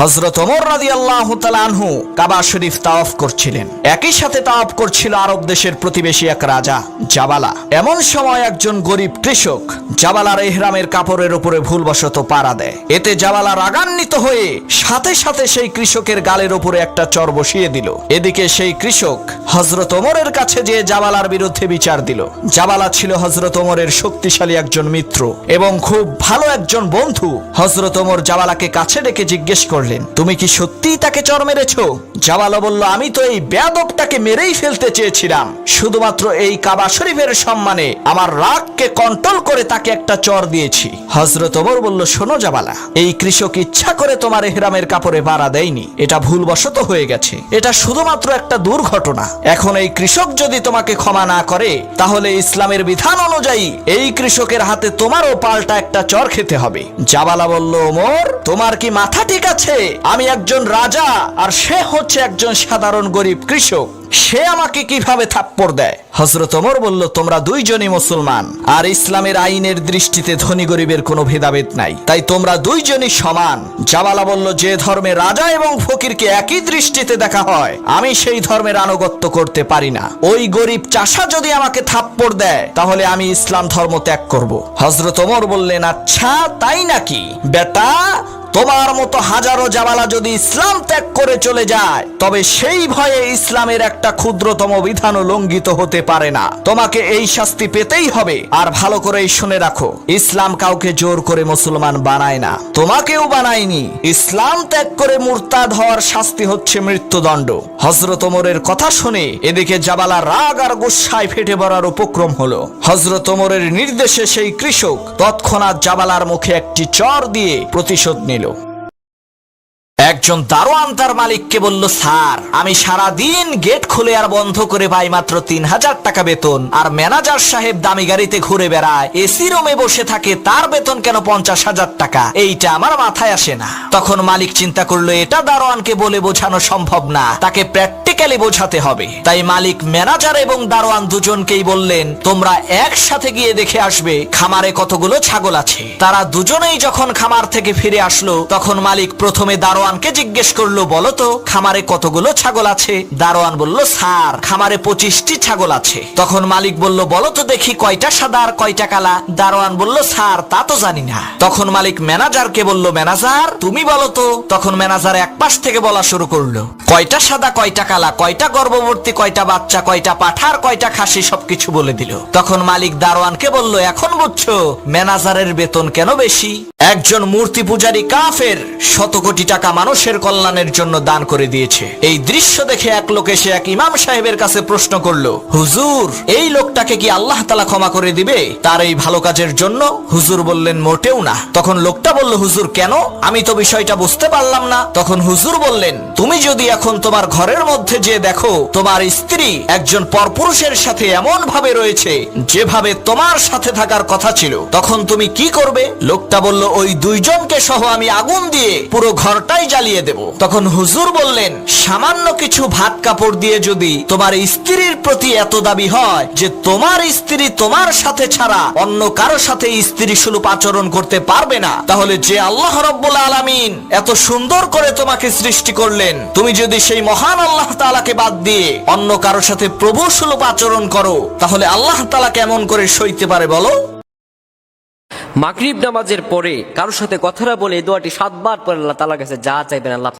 হজরত ওমর রাজি আল্লাহ আনহু কাবা শরীফ তাওয়াফ করছিলেন। একই সাথে তাওয়াফ করছিল আরব দেশের প্রতিবেশী এক রাজা, জাবালা। এমন সময় একজন গরিব কৃষক জাবালার এহরামের কাপড়ের উপরে ভুলবশত পাড়া দেয়। এতে জাবালা রাগান্বিত হয়ে সাথে সাথে সেই কৃষকের গালের উপরে একটা চর বসিয়ে দিল। এদিকে সেই কৃষক হজরত ওমরের কাছে যে জাবালার বিরুদ্ধে বিচার দিল। জাবালা ছিল হজরত ওমরের শক্তিশালী একজন মিত্র এবং খুব ভালো একজন বন্ধু। হজরত ওমর জাবালাকে কাছে ডেকে জিজ্ঞেস করলেন তুমি কি সত্যিই তাকে চর মেরেছো? জাবালা বলল, আমি তো এই বেয়াদবটাকে মেরেই ফেলতে চেয়েছিলাম। শুধুমাত্র এই কাবা শরীফের সম্মানে আমার রাগকে কন্ট্রোল করে তাকে একটা চর দিয়েছি। হজরত ওমর বলল, শোনো জাবালা এই কৃষক ইচ্ছা করে তোমার এহরামের কাপড়ে বাড়া দেয়নি। এটা ভুলবশত হয়ে গেছে। এটা শুধুমাত্র একটা দুর্ঘটনা। এখন এই কৃষক যদি তোমাকে ক্ষমা না করে, তাহলে ইসলামের বিধান অনুযায়ী এই কৃষকের হাতে তোমারও পাল্টা একটা চর খেতে হবে। জাবালা বলল, ওমর, তোমার কি মাথা ঠিক আছে? আমি একজন রাজা আর সে হচ্ছে একজন সাধারণ গরিব কৃষক। সে আমাকে কীভাবে থাপ্পড় দেয়? হজরত ওমর বলল, তোমরা দুইজনই মুসলমান, আর ইসলামের আইনের দৃষ্টিতে ধনী গরিবের কোনো ভেদাভেদ নাই। তাই তোমরা দুইজনই সমান। জাবালা বলল, যে ধর্মে রাজা এবং ফকিরকে একই দৃষ্টিতে দেখা হয়, আমি সেই ধর্মের আনুগত্য করতে পারি না। ওই গরিব চাষা যদি আমাকে থাপ্পড় দেয়, তাহলে আমি ইসলাম ধর্ম ত্যাগ করব। হজরত ওমর বললেন আচ্ছা তাই নাকি? বেটা তোমার মতো হাজারো জাবালা যদি ইসলাম ত্যাগ করে চলে যায়, তবে সেই ভয়ে ইসলামের একটা ক্ষুদ্রতম বিধানও লঙ্ঘিত হতে পারে না। তোমাকে এই শাস্তি পেতেই হবে, আর ভালো করেই শুনে রাখো, ইসলাম কাউকে জোর করে মুসলমান বানায় না। তোমাকেও বানায়নি। ইসলাম ত্যাগ করে মুরতাদ হওয়ার শাস্তি হচ্ছে মৃত্যুদণ্ড। হজরত ওমরের কথা শুনে এদিকে জাবালা রাগ আর গুসায় ফেটে পড়ার উপক্রম হলো। হজরত ওমরের নির্দেশে সেই কৃষক তৎক্ষণাৎ জাবালার মুখে একটি চর দিয়ে প্রতিশোধ নিল। একজন দারোয়ান তার মালিককে বলল, স্যার, আমি সারা দিন গেট খুলে আর বন্ধ করে পাই মাত্র তিন হাজার টাকা বেতন। আর ম্যানেজার সাহেব দামি গাড়িতে ঘুরে বেড়ায়, এসি রুমে বসে থাকে, তার বেতন কেন পঞ্চাশ হাজার টাকা? এইটা আমার মাথায় আসে না। তখন মালিক চিন্তা করল, এটা দারোয়ানকে বলে বোঝানো সম্ভব না, তাকে প্র্যাকটিক্যালি বোঝাতে হবে। তাই মালিক, ম্যানেজার এবং দারোয়ান দুজনকেই বললেন, তোমরা একসাথে গিয়ে দেখে আসবে, খামারে কতগুলো ছাগল আছে। তারা দুজনেই যখন খামার থেকে ফিরে আসলো, তখন মালিক প্রথমে দারোয়ানকে জিজ্ঞেস করল, বলো তো, খামারে কতগুলো ছাগল আছে? দারোয়ান বলল, স্যার, খামারে পঁচিশটি ছাগল আছে। তখন মালিক বলল, বলো তো দেখি কয়টা সাদা আর কয়টা কালা। দারোয়ান বলল, স্যার, তা তো জানি না। তখন মালিক ম্যানেজারকে বলল, ম্যানেজার, তুমি বলো তো? তখন ম্যানেজার এক পাশ থেকে বলা শুরু করল, কয়টা সাদা, কয়টা কালা, কয়টা গর্ভবর্তী কয়টা বাচ্চা, কয়টা পাঠার, কয়টা খাসি, সবকিছু বলে দিল। তখন মালিক দারোয়ানকে বলল, এখন বুঝছ, ম্যানেজারের বেতন কেন বেশি? একজন মূর্তি পূজারী কাফের শত কোটি টাকা মানুষের কল্যাণের জন্য দান করে দিয়েছে। এই দৃশ্য দেখে এক লোক এসে এক ইমাম সাহেবের কাছে প্রশ্ন করল, হুজুর, এই লোকটাকে কি আল্লাহ তালা ক্ষমা করে দিবে? তার এই ভালো কাজের জন্য? হুজুর বললেন, মোটেও না। তখন লোকটা বলল, হুজুর, কেন? আমি তো বিষয়টা বুঝতে পারলাম না। তখন হুজুর বললেন, তুমি যদি এখন তোমার ঘরের মধ্যে যে দেখো, তোমার স্ত্রী একজন পরপুরুষের সাথে এমন ভাবে রয়েছে, যেভাবে তোমার সাথে থাকার কথা ছিল, তখন তুমি কি করবে? লোকটা বলল ওই দুইজনকে সহ আমি আগুন দিয়ে পুরো ঘরটাই জ্বালিয়ে দেব। তখন হুজুর বললেন, সামান্য কিছু ভাত কাপড় দিয়ে যদি তোমার স্ত্রীর প্রতি এত দাবি হয় যে তোমার স্ত্রী তোমার সাথে ছাড়া অন্য কারও সাথে স্ত্রী সুলভ আচরণ করতে পারবে না, তাহলে যে আল্লাহ রব্বুল আলামিন এত সুন্দর করে তোমাকে সৃষ্টি করলেন, তুমি যদি সেই মহান আল্লাহ তাআলাকে বাদ দিয়ে অন্য কারও সাথে প্রভু সুলভ আচরণ করো, তাহলে আল্লাহ তালা কেমন করে সইতে পারে বলো? মাগরিব নামাজের পরে কারোর সাথে কথাটা বলে এই দোয়াটি সাতবার পরে আল্লাহ তালা কাছে যা চাইবেন আল্লাহ